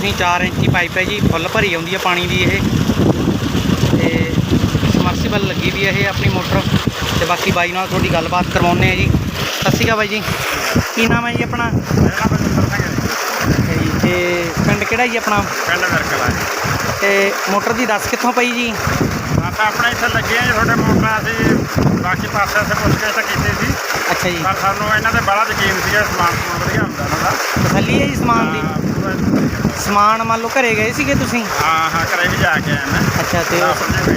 ਤੁਸੀਂ 4 ਇੰਚੀ ਪਾਈਪ ਹੈ ਜੀ ਫੁੱਲ ਭਰੀ ਆਉਂਦੀ ਹੈ ਪਾਣੀ ਦੀ ਇਹ। ਤੇ ਸਮਰਸੀਬਲ ਲੱਗੀ ਵੀ ਇਹ ਆਪਣੀ ਮੋਟਰ। ਤੇ ਬਾਕੀ ਬਾਈ ਨਾਲ ਤੁਹਾਡੀ ਗੱਲਬਾਤ ਕਰਵਾਉਂਦੇ ਆ ਜੀ। ਸਤਿ ਸ਼੍ਰੀ ਅਕਾਲ ਬਾਈ ਜੀ। ਕੀ ਨਾਮ ਹੈ ਜੀ ਆਪਣਾ? ਤੇ ਪਿੰਡ ਕਿਹੜਾ ਜੀ ਆਪਣਾ? ਪਿੰਡ ਵਰਕਲਾ ਜੀ। ਤੇ ਮੋਟਰ ਦੀ ਦੱਸ ਕਿੱਥੋਂ ਪਈ ਜੀ? ਤਾਂ ਆਪਣੇ ਇੱਥੇ ਲੱਗੇ ਆ ਜੀ ਤੁਹਾਡੇ ਮੋਟਰਾਂ ਅਸੀਂ ਬਾਕੀ ਪਾਸੇ ਸੇ ਪੁੱਛ ਕੇ ਤਾਂ ਕੀਤੀ ਸੀ। ਅੱਛਾ ਜੀ। ਪਰ ਸਾਨੂੰ ਇਹਨਾਂ ਤੇ ਬੜਾ ਯਕੀਨ ਸੀਗਾ ਸਮਾਨ ਸਮੂਨ ਵਧੀਆ ਹੁੰਦਾ ਇਹਨਾਂ ਦਾ। ਤਸੱਲੀ ਹੈ ਜੀ ਸਮਾਨ ਦੀ? ਸਮਾਨ ਮੰਨ ਲਓ ਘਰੇ ਗਏ ਸੀਗੇ ਤੁਸੀਂ? ਹਾਂ ਹਾਂ ਘਰੇ ਵੀ ਜਾ ਕੇ ਆਏ ਮੈਂ। ਅੱਛਾ ਤੇ ਆਪਣੇ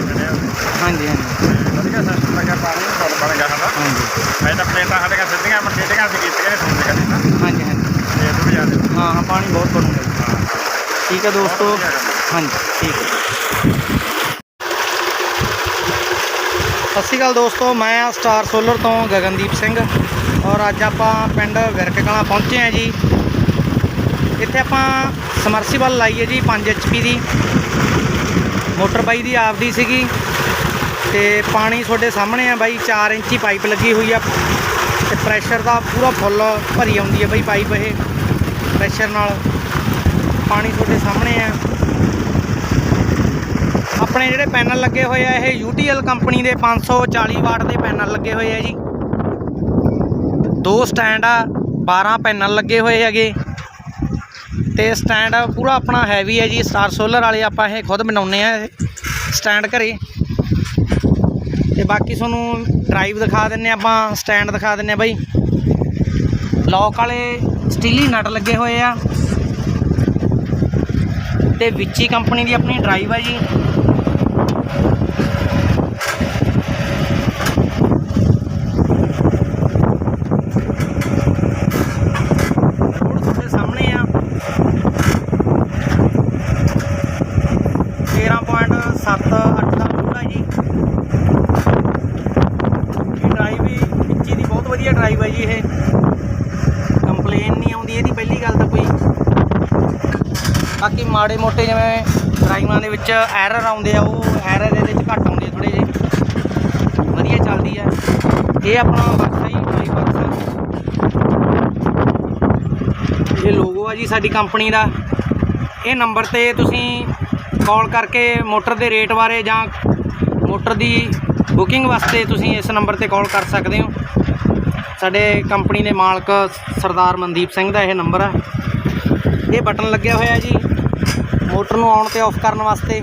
ਹਾਂਜੀ ਹਾਂਜੀ। ਵਧੀਆ ਸਿਸਟਮ ਲੱਗਾ ਪਾਣੀ ਫੁੱਲ ਬਣ ਗਿਆ ਸਾਡਾ। ਹਾਂਜੀ। ਮੈਂ ਤਾਂ ਪਲੇਟਾਂ ਸਾਡੇ ਕੋਲ ਸਿੱਧੀਆਂ ਮਰਸੀਡੀਆਂ ਸੀ ਕੀਤੀਆਂ ਨੇ ਸੁਣਦੇ ਕਦੀ ਨਾ ਹਾਂਜੀ ਹਾਂਜੀ। ਤੇ ਇਹ ਤੋਂ ਵੀ ਜ਼ਿਆਦਾ ਹਾਂ ਹਾਂ ਪਾਣੀ ਬਹੁਤ ਬਣੂਗਾ ਜੀ ਠੀਕ ਹੈ ਦੋਸਤੋ। ਹਾਂਜੀ ਠੀਕ ਹੈ। ਸਤਿ ਸ਼੍ਰੀ ਅਕਾਲ ਦੋਸਤੋ ਮੈਂ ਆ ਸਟਾਰ ਸੋਲਰ ਤੋਂ ਗਗਨਦੀਪ ਸਿੰਘ ਔਰ ਅੱਜ ਆਪਾਂ ਪਿੰਡ ਵਿਰਕ ਕਲਾਂ ਪਹੁੰਚੇ ਆ ਜੀ। ਇੱਥੇ ਆਪਾਂ ਸਮਰਸੀਬਲ ਲਾਈ ਹੈ ਜੀ 5 ਐਚਪੀ ਦੀ। ਮੋਟਰ ਬਾਈ ਦੀ ਆਪਦੀ ਸੀਗੀ। ਤੇ ਪਾਣੀ ਤੁਹਾਡੇ ਸਾਹਮਣੇ ਆ ਬਾਈ 4 ਇੰਚੀ ਪਾਈਪ ਲੱਗੀ ਹੋਈ ਆ। ਤੇ ਪ੍ਰੈਸ਼ਰ ਦਾ ਪੂਰਾ ਫੁੱਲ ਭਰੀ ਆਉਂਦੀ ਹੈ ਬਾਈ ਪਾਈਪ ਇਹ, ਪ੍ਰੈਸ਼ਰ ਨਾਲ। ਪਾਣੀ ਤੁਹਾਡੇ ਸਾਹਮਣੇ ਆ। ਆਪਣੇ ਜਿਹੜੇ ਪੈਨਲ ਲੱਗੇ ਹੋਏ ਆ, ਇਹ UTL ਕੰਪਨੀ ਦੇ 540 ਵਾਟ ਦੇ ਪੈਨਲ ਲੱਗੇ ਹੋਏ ਆ ਜੀ। ਦੋ ਸਟੈਂਡ ਆ 12 ਪੈਨਲ ਲੱਗੇ ਹੋਏ ਹੈਗੇ। ਤੇ ਸਟੈਂਡ ਪੂਰਾ ਆਪਣਾ ਹੈਵੀ ਹੈ ਜੀ ਸਟਾਰ ਸੋਲਰ ਵਾਲੇ ਆਪਾਂ ਇਹ ਖੁਦ ਬਣਾਉਂਦੇ ਆ ਸਟੈਂਡ ਘਰੇ। ਤੇ ਬਾਕੀ ਤੁਹਾਨੂੰ ਡਰਾਈਵ ਦਿਖਾ ਦਿੰਨੇ ਆ ਆਪਾਂ ਸਟੈਂਡ ਦਿਖਾ ਦਿੰਨੇ ਆ ਬਾਈ। ਲੌਕ ਵਾਲੇ ਸਟੀਲੀ ਨਟ ਲੱਗੇ ਹੋਏ ਆ। ਤੇ ਵਿੱਚੀ ਕੰਪਨੀ ਦੀ ਆਪਣੀ ਡਰਾਈਵ ਹੈ ਜੀ ਰੋਡ ਤੁਹਾਡੇ ਸਾਹਮਣੇ ਆ 13.78 ਦਾ ਰੋਡ ਹੈ ਜੀ। ਇਹ ਡਰਾਈਵ ਵੀ ਵਿੱਚੀ ਦੀ ਬਹੁਤ ਵਧੀਆ ਡਰਾਈਵ ਹੈ ਜੀ ਇਹ। ਕੰਪਲੇਨ ਨਹੀਂ ਆਉਂਦੀ, ਇਹਦੀ ਪਹਿਲੀ ਗੱਲ ਤਾਂ ਕੋਈ। ਬਾਕੀ ਮਾੜੇ ਮੋਟੇ ਜਿਵੇਂ ਡਰਾਈਵਾਂ ਦੇ ਵਿੱਚ ਐਰਰ ਆਉਂਦੇ ਆ, ਉਹ ਐਰਰ ਇਹਦੇ ਵਿੱਚ ਘੱਟ ਆਉਂਦੇ ਥੋੜੇ ਜਿਹੇ। ਵਧੀਆ ਚੱਲਦੀ ਆ। ਇਹ ਆਪਣਾ ਬਕਸਾ ਹੀ ਡਰਾਈ ਬਕਸਾ ਇਹ ਲੋਗੋ ਆ ਜੀ ਸਾਡੀ ਕੰਪਨੀ ਦਾ। ਇਹ ਨੰਬਰ ਤੇ ਤੁਸੀਂ ਕਾਲ ਕਰਕੇ ਮੋਟਰ ਦੇ ਰੇਟ ਬਾਰੇ ਜਾਂ ਮੋਟਰ ਦੀ ਬੁਕਿੰਗ ਵਾਸਤੇ ਤੁਸੀਂ ਇਸ ਨੰਬਰ ਤੇ ਕਾਲ ਕਰ ਸਕਦੇ ਹੋ। ਸਾਡੇ ਕੰਪਨੀ ਦੇ ਮਾਲਕ ਸਰਦਾਰ ਮਨਦੀਪ ਸਿੰਘ ਦਾ ਇਹ ਨੰਬਰ ਹੈ ਇਹ ਬਟਨ ਲੱਗਿਆ ਹੋਇਆ ਜੀ। ਮੋਟਰ ਨੂੰ ਆਨ ਤੇ ਆਫ ਕਰਨ ਵਾਸਤੇ।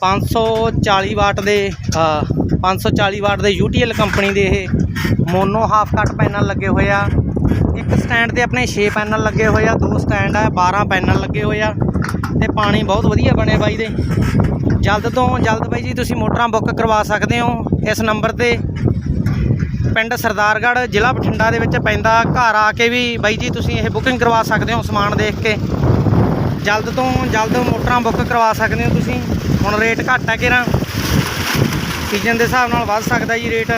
ਪੰਜ ਸੌ ਚਾਲੀ ਵਾਟ ਦੇ ਅ, 540 ਵਾਟ ਦੇ UTL ਕੰਪਨੀ ਦੇ ਇਹ ਮੋਨੋ ਹਾਫ ਕੱਟ ਪੈਨਲ ਲੱਗੇ ਹੋਏ ਆ। ਇੱਕ ਸਟੈਂਡ ਤੇ ਆਪਣੇ 6 ਪੈਨਲ ਲੱਗੇ ਹੋਏ ਆ, ਦੋ ਸਟੈਂਡ ਆ 12 ਪੈਨਲ ਲੱਗੇ ਹੋਏ ਆ ਤੇ ਪਾਣੀ ਬਹੁਤ ਵਧੀਆ ਬਣੇ ਬਾਈ ਦੇ। ਜਲਦ ਤੋਂ ਜਲਦ ਬਾਈ ਜੀ ਤੁਸੀਂ ਮੋਟਰਾਂ ਬੁੱਕ ਕਰਵਾ ਸਕਦੇ ਹੋ। ਇਸ ਨੰਬਰ ਤੇ ਪਿੰਡ ਸਰਦਾਰਗੜ੍ਹ, ਜ਼ਿਲ੍ਹਾ ਬਠਿੰਡਾ ਦੇ ਵਿੱਚ ਪੈਂਦਾ, ਘਰ ਆ ਕੇ ਵੀ ਬਾਈ ਜੀ ਤੁਸੀਂ ਇਹ ਬੁਕਿੰਗ ਕਰਵਾ ਸਕਦੇ ਹੋ ਸਮਾਨ ਦੇਖ ਕੇ। ਜਲਦ ਤੋਂ ਜਲਦ ਮੋਟਰਾਂ ਬੁੱਕ ਕਰਵਾ ਸਕਦੇ ਹੋ ਤੁਸੀਂ। ਹੁਣ ਰੇਟ ਘੱਟ ਹੈ ਕਿਰਾਂ ਸੀਜ਼ਨ ਦੇ ਹਿਸਾਬ ਨਾਲ ਵੱਧ ਸਕਦਾ ਜੀ ਰੇਟ।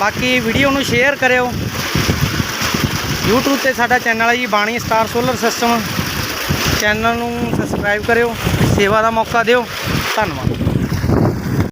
ਬਾਕੀ ਵੀਡੀਓ ਨੂੰ ਸ਼ੇਅਰ ਕਰਿਓ। YouTube ਤੇ ਸਾਡਾ ਚੈਨਲ ਹੈ ਜੀ, Bani star solar system. Channel ਨੂੰ ਸਬਸਕ੍ਰਾਈਬ ਕਰਿਓ, ਸੇਵਾ ਦਾ ਮੌਕਾ ਦਿਓ। ਧੰਨਵਾਦ।